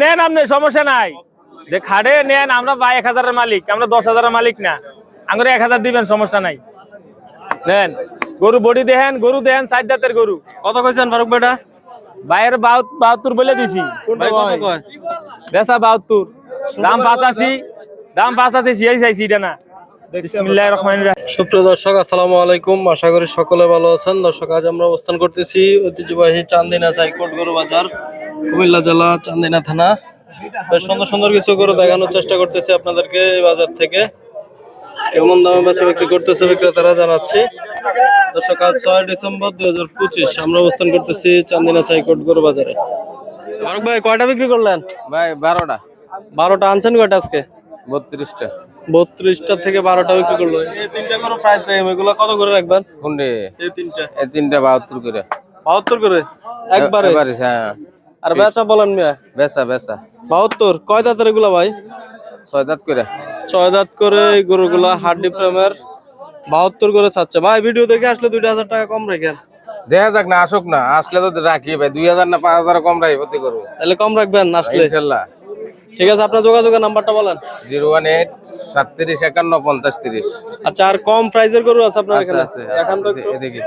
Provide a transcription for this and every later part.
নেন আপনি সমস্যা নাই। যে খাড়ে নেন আমরা বা এক হাজারের মালিক আমরা দশ হাজারের মালিক না। আমরা এক হাজার দিবেন সমস্যা নাই। নেন। গরু বডি দেহেন গরু দেহেন সাইড দাঁতের গরু। কত কইছেন ফারুক বেটা? বাইরের বাহাত্তর বলে দিছি। ভাই কত কয়? বেসা বাহাত্তর। দাম পাঁচাশি। দাম পাঁচাশি সিয়াই চাইছি এটা না। বিসমিল্লাহির রহমানির রহিম। সুপ্রিয় দর্শক আসসালামু আলাইকুম। আশা করি সকলে ভালো আছেন। দর্শক আজ আমরা অবস্থান করতেছি ঐতিহ্যবাহী চান্দিনা সাইকোট গরু বাজার। কুমিল্লা জেলা চান্দিনা থানা। বেশ সুন্দর সুন্দর কিছু গরু দেখানোর চেষ্টা করতেছি আপনাদেরকে এই বাজার থেকে। কেমন দামে বেচা বিক্রি করতেছে বিক্রেতারা জানাচ্ছি। দর্শক আজ ছয় ডিসেম্বর দুই হাজার পঁচিশ আমরা অবস্থান করতেছি চান্দিনা সাইকোট গরু বাজারে। ফারুক ভাই কয়টা বিক্রি করলেন? ভাই বারোটা। বারোটা আনছেন কয়টা আজকে? বত্রিশটা। বত্রিশটা থেকে বারোটা বিক্রি করল। এই তিনটা করে প্রাইস সেম এগুলো কত করে রাখবেন? কোনটি এই তিনটা। এই তিনটা বাহাত্তর করে। বাহাত্তর করে? একবারে? হ্যাঁ। আর বেচা বলেন মিয়া? বেসা বেসা বাহাত্তর। কয় দাঁতের এগুলা ভাই? ছয় দাঁত করে। ছয় দাঁত করে এই গরুগুলা হাড্ডি প্রেমের। বাহাত্তর করে চাচ্ছে ভাই ভিডিও দেখে আসলে দুইটা হাজার টাকা কম রেখেন। দেখা যাক না আসুক না আসলে তো রাখি ভাই। দুই হাজার না পাঁচ হাজার কম রাখি ভর্তি করব তাহলে কম রাখবেন আসলে। ইনশাল্লাহ। ঠিক আছে আপনার যোগাযোগের নাম্বারটা বলেন। জিরো ওয়ান এইট সাতত্রিশ একান্ন পঞ্চাশ তিরিশ। আচ্ছা আর কম প্রাইজের গরু আছে আপনার এখানে? আছে তো এদিকে।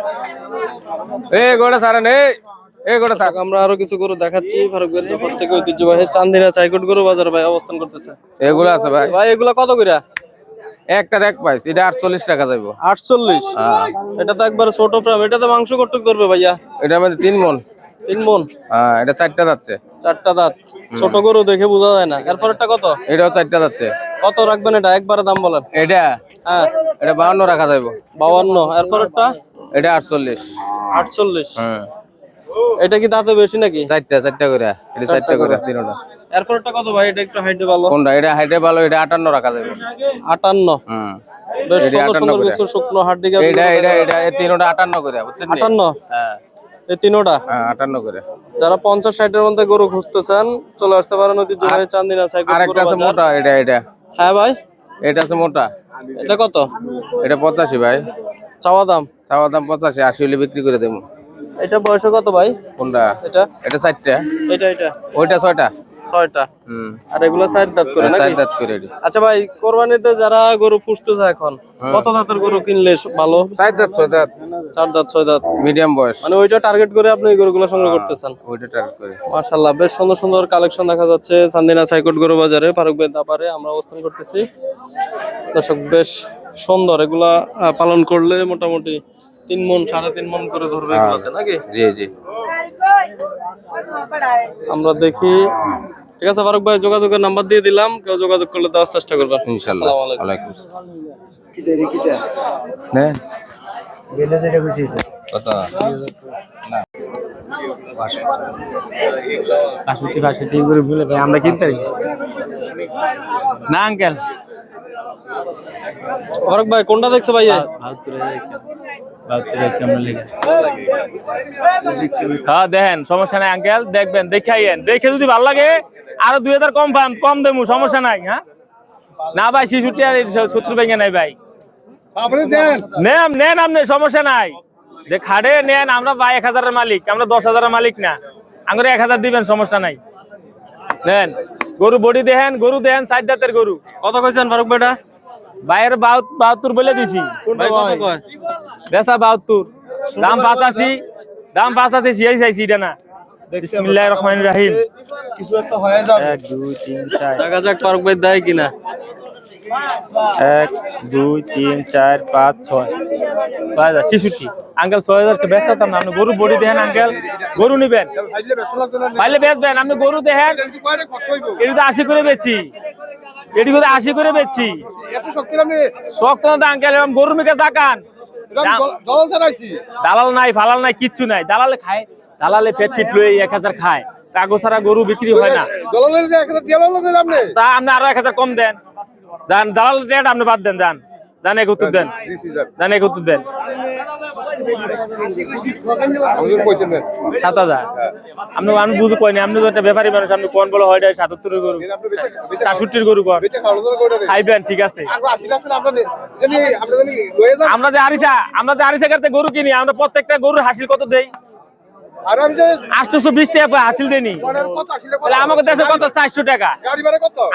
এই গোড়া সারেন এ এ গোড়া থাক। আমরা আরও কিছু গরু দেখাচ্ছি। ফারুক বেদ দোকান থেকে ঐতিহ্যবাহী চান্দিনা চাইকোট গরু বাজার ভাই অবস্থান করতেছে। এগুলো আছে ভাই। ভাই এগুলা কত এক পাইস এটা আটচল্লিশ টাকা যাইবো। আটচল্লিশ? হ্যাঁ। এটা তো একবার ছোট ফ্রেম এটাতে মাংস কটুক ধরবে ভাইয়া? এটা আমাদের তিন মন। তিন মন? হ্যাঁ এটা চারটা যাচ্ছে। চারটা দাঁত। ছোট গরু দেখে বোঝা যায় না। এরপর একটা কত? এটাও চারটা যাচ্ছে। কত রাখবেন এটা? একবারে দাম বলেন। এটা? হ্যাঁ। এটা বাউন্ন রাখা যাইবো। বাউান্ন এরপর একটা এটা আটচল্লিশ। আটচল্লিশ। হুম। এটা কি দাঁতে বেশি নাকি? চারটা চারটা করে। এটা চারটা করে তিনটা। এরপর একটা কত ভাই? এটা একটু হাইটে ভালো। কোনটা? এটা হাইটে ভালো এটা আটান্ন রাখা যাবে। আটান্ন? হুম। বেশ সুন্দর সুন্দর কিছু শুকনো হাড্ডি এটা এটা এটা এই তিনটা আটান্ন করে বুঝছেন নি? আটান্ন? হ্যাঁ। এই তিনোটা? হ্যাঁ করে। যারা মধ্যে গরু খুঁজতেছেন চলে আসতে পারেন ঐতিহ্যবাহী চান্দিনা সাইকেল আরেকটা আছে মোটা এটা এটা। হ্যাঁ ভাই? এটা আছে মোটা। এটা কত? এটা পঁচাশি ভাই। চাওয়া দাম? চাওয়া দাম পঁচাশি আশি হলে বিক্রি করে দেবো। এটা বয়স কত ভাই? কোনটা? এটা? এটা চারটা। এটা এটা। ওইটা ছয়টা? ছয়টা। আর এগুলো সাইড দাঁত করে চার নাকি? দাঁত করে আচ্ছা ভাই কোরবানিতে যারা গরু পুষতেছে এখন কত দাঁতের গরু কিনলে ভালো? চার দাঁত ছয় দাঁত। চার দাঁত ছয় দাঁত। মিডিয়াম বয়স। মানে ওইটা টার্গেট করে আপনি গরুগুলো সংগ্রহ করতেছেন। ওইটা টার্গেট করে। মাশাল্লাহ বেশ সুন্দর সুন্দর কালেকশন দেখা যাচ্ছে চান্দিনা সাইকোট গরু বাজারে ফারুক বেদ দাপারে আমরা অবস্থান করতেছি। দর্শক বেশ সুন্দর এগুলা পালন করলে মোটামুটি তিন মন সাড়ে তিন মন করে ধরবে এগুলাতে নাকি? জি জি। আমরা দেখি। ঠিক আছে ফারুক ভাই যোগাযোগের নাম্বার দিয়ে দিলাম। কেউ যোগাযোগ করলে দেওয়ার চেষ্টা করবেন ইনশাল্লাহ। আসসালামু আলাইকুম। ওয়ালাইকুম আসসালাম নে। কত না। বাষট্টি বাষট্টি করে বলে ভাই আমরা কিনতে পারি। না আঙ্কেল। ফারুক ভাই কোনটা দেখছে ভাই হ্যাঁ দেখেন সমস্যা নাই আঙ্কেল দেখবেন দেখে আইয়েন দেখে যদি ভালো লাগে আরও দুই হাজার কম পান কম দেবো সমস্যা নাই হ্যাঁ? না ভাই শিশুটি আর সত্তর ভেঙে নাই ভাই। নেন নেন আপনি সমস্যা নাই। যে খাড়ে নেন আমরা ভাই এক হাজারের মালিক আমরা দশ হাজারের মালিক না। আমরা এক হাজার দিবেন সমস্যা নাই। নেন গরু বডি দেহেন গরু দেহেন সাইড দাঁতের গরু। কত কইছেন ফারুক ভাইটা বাইরের বাহাত্তর বলে দিছি। ভাই কত কয়? বেসা বাহাত্তর। দাম পাঁচাশি দাম পাঁচাশি সিয়াই চাইছি এটা না। বিসমিল্লাহির রহমানির রহিম। কিছু একটা হয়ে যাবে। এক দুই তিন চার। দেখা যাক ফারুক ভাই দেয় কিনা। এক দুই তিন চার পাঁচ ছয়। ছয় হাজার ছেষট্টি। আঙ্কেল ছয় ব্যস্ত না। আপনি গরু বডি দেখেন আঙ্কেল। গরু নিবেন। পাইলে বেচবেন। আপনি গরু দেখেন এটি তো আশি করে বেচছি এটি আশি করে বেচছি এত শক্তি শক্ত আঙ্কেল। গরু মিকে তাকান। দালাল নাই ফালাল নাই কিচ্ছু নাই। দালালে খায় দালালে পেট ফিট লয়ে এক হাজার খায়। কাগজ ছাড়া গরু বিক্রি হয় না। তা আপনি আরও এক হাজার কম দেন। দালাল রেট আপনি বাদ দেন দেন। দেন এক উত্তর দেন। দেন এক উত্তর দেন। সাত হাজার। আপনি আমি বুঝে কইনি আপনি তো একটা ব্যাপারী মানুষ আপনি কোন বলে হয় সাতাত্তরের গরু। গরু কর খাইবেন ঠিক আছে। আমরা যে আরিসা আমরা যে আরিসা কাছে গরু কিনি আমরা প্রত্যেকটা গরুর হাসিল কত দেই? বিশ টাকা হাসিল দেনি? তাহলে আমাকে দেশে কত? চারশো টাকা।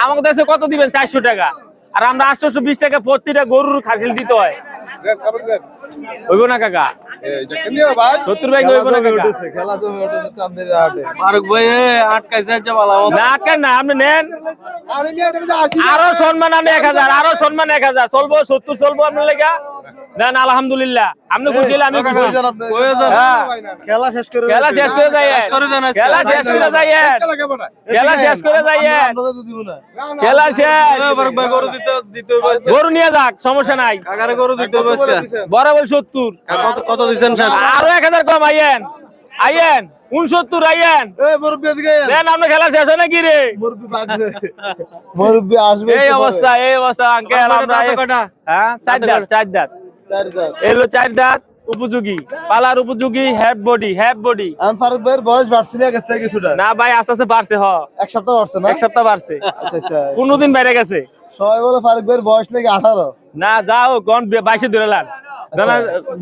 আমাকে দেশে কত দিবেন? চারশো টাকা। আর আমরা আটশোশো বিশ টাকা প্রতিটা গরুর খাসিল দিতে হয়। হইব না কাকা? এই দেখেন নিও ভাই? সত্তর ভাই হইব না কাকা? খেলা জমে উঠেছে চান্দিনা হাটে। ফারুক ভাই এ, আটকাইছে ভালো মতো। না আটকেন না আপনি নেন। আরে নিয়ে এটা আরও সম্মান আপনি এক হাজার আরও সম্মান এক হাজার। চলবো সত্তর চলবো আপনার লেগা? নেন আলহামদুলিল্লাহ। আপনি খুশি হলে আমি। হ্যাঁ না না। খেলা শেষ করে খেলা শেষ করে যাই। খেলা শেষ করে যাই। খেলা শেষ করে যাই। আমরা তো দিব না। না, না, খেলা শেষ। এ, ফারুক ভাই গরু নিয়ে যাক সমস্যা নাই। গরু দিতে হবে আজকে। বরাবর সত্তর। কত কত দিচ্ছেন আরও এক হাজার কম আইয়েন। আইয়েন উনসত্তর আইয়েন। দেন আপনার খেলা শেষ হয় নাকি রে? মুরব্বি আসবে এই অবস্থা এই অবস্থা আঙ্কেল আমরা হ্যাঁ চার চার দাঁত চার দাঁত। এলো চার দাঁত উপযোগী। পালার উপযোগী হ্যাপ বডি হ্যাপ বডি এখন ফারুক ভাইয়ের বয়স বাড়ছে না আগের থেকে কিছুটা। না ভাই আস্তে আস্তে বাড়ছে হ। এক সপ্তাহ বাড়ছে না? এক সপ্তাহ বাড়ছে। আচ্ছা আচ্ছা। পনেরো দিন বাইরে গেছে। সবাই বলে ফারুক ভাইয়ের বয়স নাকি আঠারো। না যাও গন বাইশে ধরে লান। জানা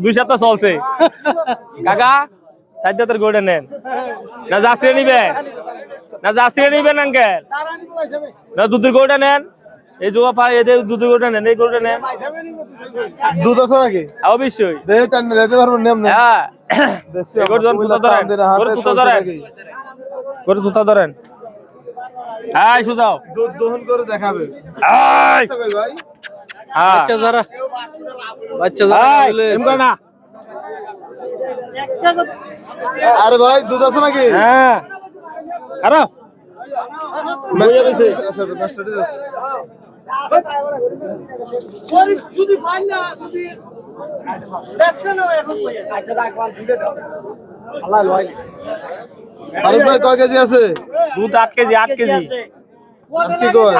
দুই সপ্তাহ চলছে। কাকা চার দাঁতের গোড়ে নেন। না জাসিরে নিবেন। না জাসিরে নিবেন আঙ্কেল। না দুধের গোড়টা নেন। এই জোয়া পা এদের দুধের গোড়টা নেন এই নেন। দুধ আছে নাকি? অবশ্যই। দেহে টান দিতে পারব নিয়ম নেই হ্যাঁ। দেখছি গরু ধরেন। গরু চলছে ধরেন। গরু জুতা ধরেন? সুজাও। দুধ দহন করে দেখাবে। আয় ভাই? হ্যাঁ। বাচ্চা যারা বাচ্চা যারা আয় এসে। না। আরে ভাই দুধ আছে নাকি? হ্যাঁ। খারাপ আচ্ছা ভাই কয় কেজি আছে দুধ আট কেজি। কেজি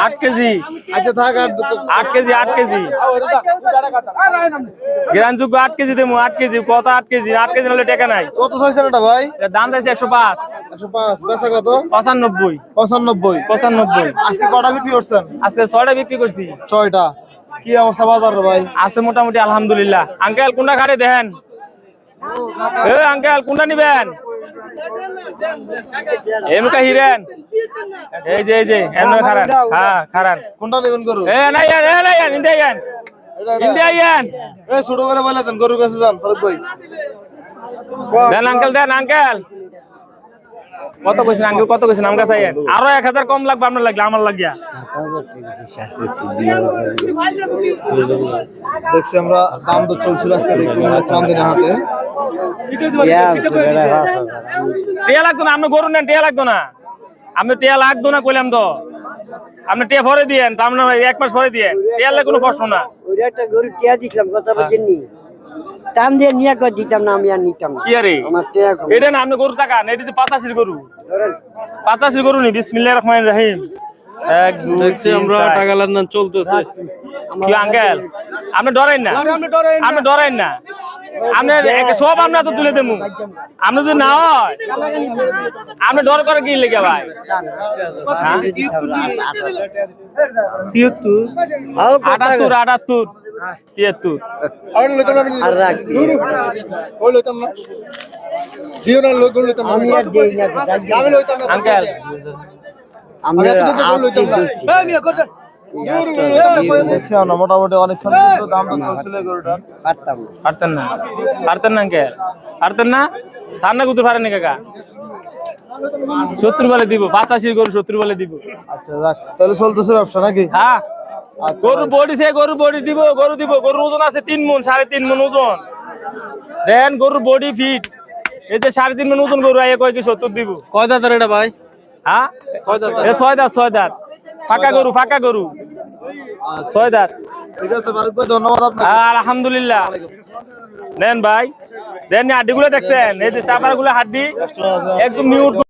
আট কেজি। আচ্ছা থাক আট কেজি আট কেজি। গ্রানযোগ্য আট কেজি দেবো আট কেজি। কত আট কেজি? আট কেজি হলে টাকা নাই। কত চাইছেন এটা ভাই? দাম চাইছে একশো পাঁচ। বেচা কত? পঁচানব্বই। পঁচানব্বই। পঁচানব্বই। আজকে কটা বিক্রি করছেন? আজকে ছয়টা বিক্রি করছি। ছয়টা। কি অবস্থা বাজার ভাই? আছে মোটামুটি আলহামদুলিল্লাহ। আঙ্কেল কোনটা খাটে দেখেন? এ আঙ্কেল কোনটা নিবেন? এমকা হিরেন। এই যে এই যে এমন খারান হ্যাঁ খারান কোনটা নেবেন গরু? এ এ নাই ইন্ডিয়া ইয়ান ইন্ডিয়া ইয়ান এ ছোট করে বলে দেন গরু কাছে যান ফারুক ভাই। দেন আঙ্কেল দেন আঙ্কেল। কত কইছেন আঙ্কেল কত কইছেন আমকা চাইয়েন আরও এক হাজার কম লাগবে আপনার লাগলে আমার লাগিয়া। দেখছি আমরা দাম তো চলছিল আজকে দেখি চান্দিনা হাটে। টিয়া লাগতো না আপনি গরু নেন টিয়া লাগতো না। আপনি টিয়া লাগতো না কইলাম তো। আপনি টিয়া পরে দিয়েন তো আপনার এক মাস পরে দিয়েন। টিয়ালে কোনো প্রশ্ন না। ওইটা একটা গরু টিয়া দিছিলাম কথা বলছেন টান দিয়ে নিয়ে কর দিতাম না আমি আর নিতাম না। আমার টিয়া কম এটা না আপনি গরু টাকা? এটা তো পাঁচাশির গরু। পাঁচাশির গরু নি বিসমিল্লাহির রহমানির রহিম। এক দুই দেখছি আমরা টাকা লেনদেন চলতেছে। কি আঙ্কেল? আপনি ডরাইন না। আপনি ডরাইন না। আপনি এক- সব আমরা তো তুলে দেবো। আপনি যদি না হয় আপনি ডর করে কি লেগে ভাই? হ্যাঁ? আটাত্তর আটাত্তর। তিয়াত্তর। আর লইতাম না আর রাখছি ওই লইতাম না। দিও না লোক লইতাম আমি আর দেই না আমি লইতাম না। আঙ্কেল আমি আমি এতদিন তো গরু লইতাম না। দেখছি আমরা মোটামুটি অনেকক্ষণ দাম চলছিল গরুটার। পারতাম পারতেন না। পারতেন না আঙ্কেল পারতেন না? সান্না কুতুর পারেনি কাকা? সত্তর বলে দিব পাঁচাশির গরু সত্তর বলে দিব। আচ্ছা তাহলে চলতেছে ব্যবসা নাকি? হ্যাঁ। গরু বডি সে গরু বডি দিব গরু দিব। গরুর ওজন আছে তিন মন সাড়ে তিন মন ওজন। দেন গরুর বডি ফিট। এই যে সাড়ে তিন মন ওজন গরু আইয়ে কয় কি সত্তর দিব? কয় দাঁতের এটা ভাই? হ্যাঁ? কয় দাঁত এ ছয় দাঁত ছয় দাঁত। ফাঁকা গরু ফাঁকা গরু। ছয় দাঁত। ঠিক আছে ফারুক ভাই ধন্যবাদ আপনাকে। আলহামদুলিল্লাহ। নেন ভাই। দেন হাড্ডি গুলো দেখছেন? এই যে চাপারগুলো হাড্ডি একদম নিউট